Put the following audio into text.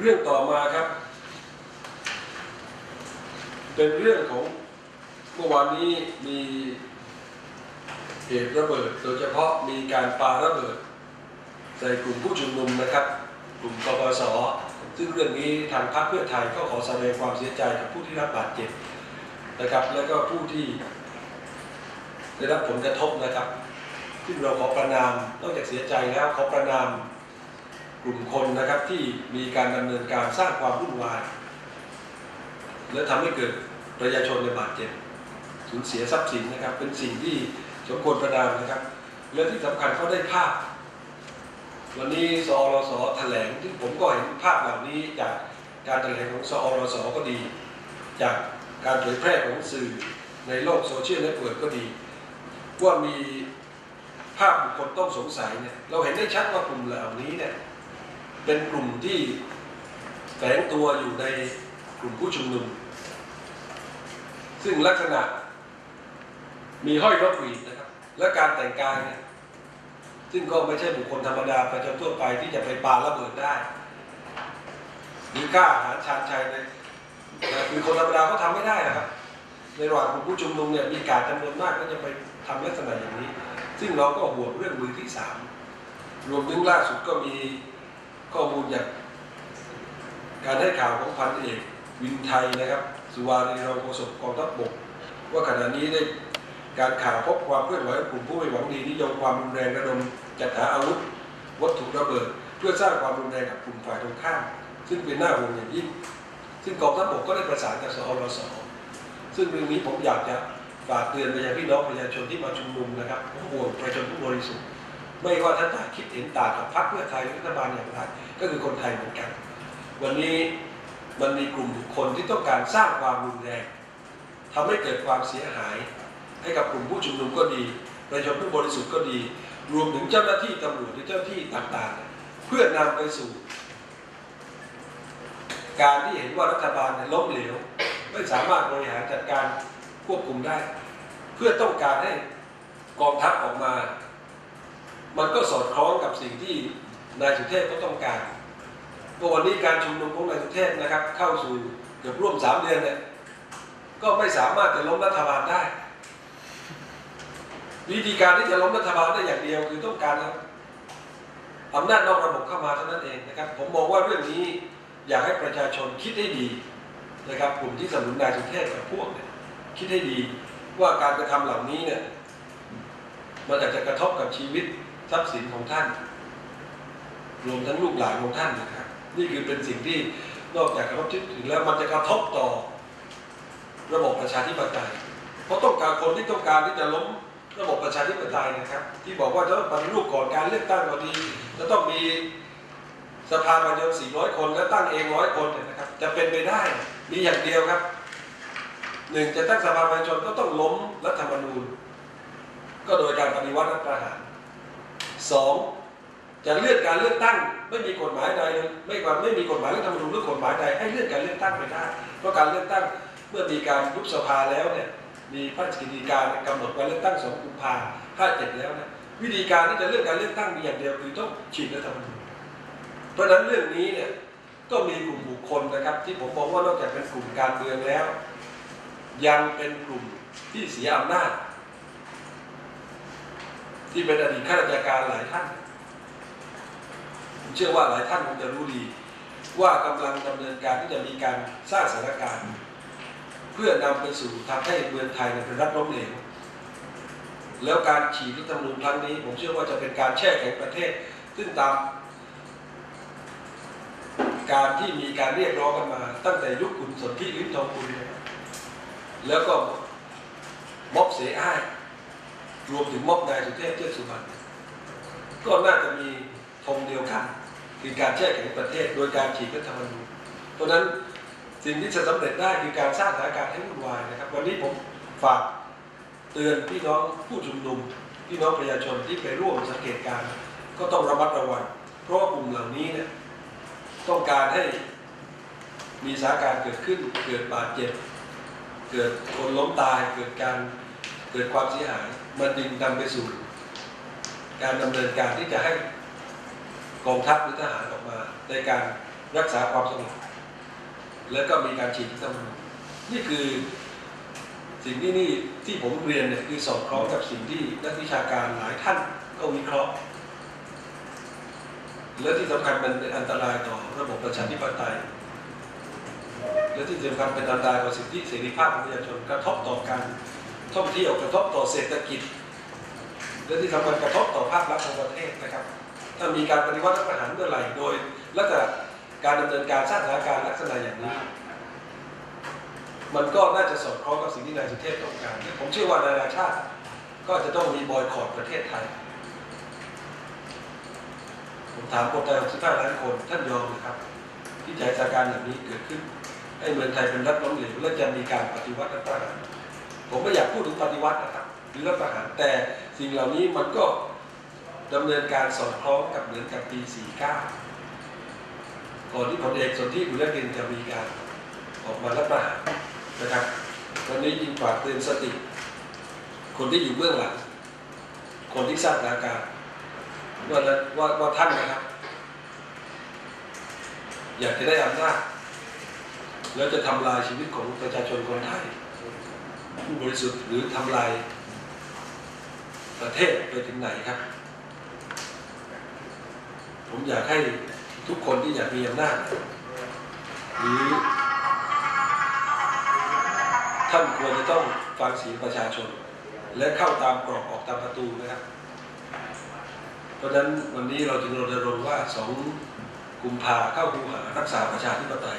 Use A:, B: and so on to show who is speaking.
A: เรื่องต่อมาครับ เป็นเรื่องของเมื่อวานนี้มีเหตุระเบิด โดยเฉพาะมีการปาระเบิดใส่กลุ่มผู้ชุมนุมนะครับ กลุ่มกปสซึ่งเรื่องนี้ทางพรรคเพื่อไทยก็ขอแสดงความเสียใจกับผู้ที่รับบาดเจ็บนะครับ แล้วก็ผู้ที่ได้รับผลกระทบนะครับซึ่งเราขอประนามนอกจากเสียใจแล้วขอประนาม กลุ่มคนนะครับที่มีการดำเนินการสร้างความวุ่นวาย และทำให้เกิดประชาชนในบาดเจ็บสูญเสียทรัพย์สินนะครับ เป็นสิ่งที่สมควรประนามนะครับ และที่สำคัญเขาได้ภาพ วันนี้สอรสแถลงซึ่ผมก็เห็นภาพเหล่านี้จากการแถลงของสอรสก็ดี จากการเผยแพร่ของสื่อในโลกโซเชียลเน็ตเวิร์กก็ดี ว่ามีภาพบุคคลต้องสงสัยเนี่ยเราเห็นได้ชัดว่ากลุ่มเหล่านี้เนี่ย เป็นกลุ่มที่แฝงตัวอยู่ในกลุ่มผู้ชุมนุม ซึ่งลักษณะมีห้อยรถหวีดนะครับ และการแต่งกายเนี่ยซึ่งก็ไม่ใช่บุคคลธรรมดาประชาชนทั่วไปที่จะไปปาระเบิดได้หรือกล้าหาญชาญชัยในคือคนธรรมดาก็ทำไม่ได้นะครับ ในระหว่างกลุ่มผู้ชุมนุมเนี่ยมีการจำนวนมากก็จะไปทำลักษณะอย่างนี้ ซึ่งเราก็ห่วงเรื่องมือที่สามรวมถึงล่าสุดก็มี ข้อมูลจากการให้ข่าวของพันเอกวินไทยนะครับ สุวารีรองโฆษกกองทัพบก ว่าขณะนี้ได้การข่าวพบความเคลื่อนไหวของกลุ่มผู้ไม่หวังดีนิยมความรุนแรงระดมจัดหาอาวุธ วัตถุระเบิด เพื่อสร้างความรุนแรงกับกลุ่มฝ่ายตรงข้าม ซึ่งเป็นหน้าห่วงอย่างยิ่งซึ่งกองทัพบกก็ได้ประสานกับสอรสซึ่งเรื่องนี้ผมอยากจะฝากเตือนไปยังพี่น้องประชาชนที่มาชุมนุมนะครับห่วงประชาชนผู้บริสุทธิ์ ไม่ว่าท่านจะคิดเห็นต่างกับพรรคเพื่อไทยรัฐบาลอย่างไรก็คือคนไทยเหมือนกัน วันนี้มันมีกลุ่มบุคคลที่ต้องการสร้างความรุนแรงทำให้เกิดความเสียหาย ให้กับกลุ่มผู้ชุมนุมก็ดี ประชาชนผู้บริสุทธิ์ก็ดี รวมถึงเจ้าหน้าที่ตำรวจหรือเจ้าหน้าที่ต่างๆ เพื่อนำไปสู่ การที่เห็นว่ารัฐบาลล้มเหลว ไม่สามารถบริหารจัดการควบคุมได้ เพื่อต้องการให้กองทัพออกมา มันก็สอดคล้องกับสิ่งที่นายสุเทพก็ต้องการเพราวันนี้การชุมนุมของนายสุเทพนะครับ เข้าสู่เกือบร่วมสามเดือนเนี่ยก็ไม่สามารถจะล้มรัฐบาลได้ วิธีการที่จะล้มรัฐบาลได้อย่างเดียวคือต้องการอำนาจนอกระบบเข้ามาเท่านั้นเองนะครับ ผมมองว่าเรื่องนี้อยากให้ประชาชนคิดให้ดีนะครับกลุ่มที่สนับสนุนนายสุเทพกับพวกเนี่ยคิดให้ดีว่าการกระทำเหล่านี้เนี่ยมันอาจจะกระทบกับชีวิต ทรัพย์สินของท่าน รวมทั้งลูกหลานของท่านนะครับ นี่คือเป็นสิ่งที่นอกจากกระทบถึงแล้วมันจะกระทบต่อ ระบบประชาธิปไตย เพราะต้องการคนที่ต้องการที่จะล้มระบบประชาธิปไตยนะครับ ที่บอกว่าจะต้องปฏิรูปก่อนการเลือกตั้งก็ดีจะต้องมีสภาประชาชน400 คนและตั้งเองร้อยคนเนี่ยนะครับ จะเป็นไปได้มีอย่างเดียวครับหนึ่งจะตั้งสภาประชาชนก็ต้องล้มรัฐธรรมนูญ ก็โดยการปฏิวัติรัฐประหาร สองจะเลื่อนการเลือกตั้ง ไม่มีกฎหมายใดไม่ว่าไม่มีกฎหมายรัฐธรรมนูญหรือกฎหมายใดให้เลื่อนการเลือกตั้งไปได้เพราะการเลือกตั้งเมื่อมีการยุบสภาแล้วเนี่ยมีพระราชกิจการกำหนดวันเลือกตั้ง2กุมภาพันธ์57แล้วนะวิธีการที่จะเลือกการเลือกตั้งมีอย่างเดียวคือต้องฉีกรัฐธรรมนูญเพราะฉะนั้นเรื่องนี้เนี่ยก็มีกลุ่มบุคคลนะครับ ที่ผมมองว่านอกจากเป็นกลุ่มการเมืองแล้ว ยังเป็นกลุ่มที่เสียอำนาจ ที่เป็นอดีตข้าราชการหลายท่าน ผมเชื่อว่าหลายท่านคงจะรู้ดี ว่ากำลังดำเนินการที่จะมีการสร้างสถานการณ์ เพื่อนำไปสู่ทำให้เมืองไทยเป็นรัฐล้มเหลวแล้วการฉีกรัฐธรรมนูญครั้งนี้ ผมเชื่อว่าจะเป็นการแช่แข็งประเทศ ซึ่งตามการที่มีการเรียกร้องกันมา ตั้งแต่ยุคคุณสนธิลิ้มทองกุลนะครับแล้วก็ม็อบเสอ้าย รวมถึงม็อบนายสุเทพเทือกสุบรรณก็น่าจะมีธงเดียวกันคือการแช่แข็งประเทศ โดยการฉีกรัฐธรรมนูญเพราะนั้นสิ่งที่จะสำเร็จได้คือการสร้างสถานการณ์ให้วุ่นวายนะครับ วันนี้ผมฝากเตือนพี่น้องผู้ชุมนุมพี่น้องประชาชนที่ไปร่วมสังเกตการ ก็ต้องระมัดระวังเพราะว่ากลุ่มเหล่านี้เนี่ยต้องการให้มีสถานการณ์เกิดขึ้น เกิดบาดเจ็บ เกิดคนล้มตายเกิดการ เกิดความเสียหายมันจึงนำไปสู่ การดำเนินการที่จะให้กองทัพหรือทหารออกมาในการรักษาความสงบแล้วก็มีการฉีดที่สมนุนนี่คือสิ่งที่นี่ที่ผมเรียนเนี่ยคือสอดคล้องกับสิ่งที่นักวิชาการหลายท่านก็วิเคราะห์ และที่สำคัญมันเป็นอันตรายต่อระบบประชาธิปไตย และที่สำคัญเป็นอันตรายต่อสิทธิเสรีภาพของประชาชนกระทบต่อการ ท่องเที่ยวกระทบต่อเศรษฐกิจ และที่สำคัญกระทบต่อภาพลักษณ์ของประเทศนะครับ ถ้ามีการปฏิวัติรัฐประหารเมื่อไหร่โดยลักษณะการดำเนินการสร้างสถานการณ์ลักษณะอย่างนี้ มันก็น่าจะสอดคล้องกับสิ่งที่นายสุเทพต้องการ ผมเชื่อว่านานาชาติก็จะต้องมีบอยคอรดประเทศไทย ผมถามคนไทย65ล้านคนท่านยอมนะครับ ที่จะสถานการณ์อย่างนี้เกิดขึ้น ให้เมืองไทยเป็นรัฐล้มเหลวและจะมีการปฏิวัติรัฐประหาร ผมไม่อยากพูดถึงปฏิวัตินะครับหรือรัฐประหารแต่สิ่งเหล่านี้มันก็ดำเนินการสอดคล้องกับเหมือนกับปี 49 ก่อนที่พลเอกสนธิบุญยรินจะมีการออกมารัฐประหารนะครับวันนี้จึงฝากเตือนสติ คนที่อยู่เบื้องหลัง คนที่สร้างสถานการณ์ว่าว่าว่าท่านนะครับ อยากจะได้อำนาจแล้วจะทำลายชีวิตของประชาชนคนไทย ผู้บริสุทธิ์หรือทำลายประเทศไปถึงไหนครับ ผมอยากให้ทุกคนที่อยากมีอำนาจหรือท่านควรจะต้องฟังเสียงประชาชน และเข้าตามกรอบออกตามประตูนะครับ เพราะฉะนั้นวันนี้เราจึงรณรงค์ว่าสองกุมภาเข้าคูหารักษาประชาธิปไตย